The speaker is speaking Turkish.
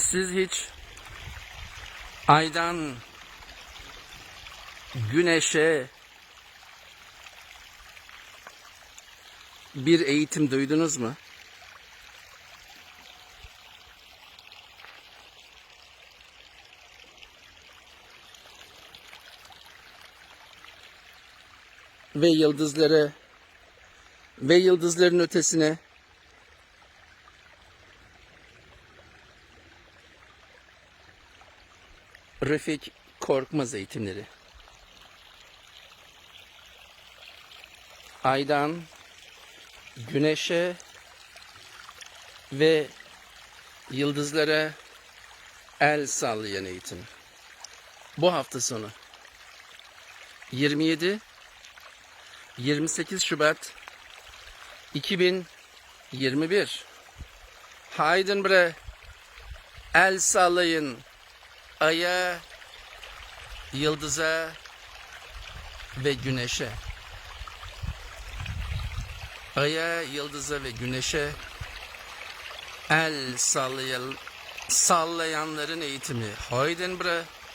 Siz hiç aydan güneşe bir eğitim duydunuz mu? Ve yıldızları ve yıldızların ötesine Refik Korkmaz eğitimleri. Aydan güneşe ve yıldızlara el sallayan eğitim. Bu hafta sonu 27 28 Şubat 2021 Haydin bre el sallayın aya, yıldıza ve güneşe. Aya, yıldıza ve güneşe el sallayan, sallayanların eğitimi. Haydin bre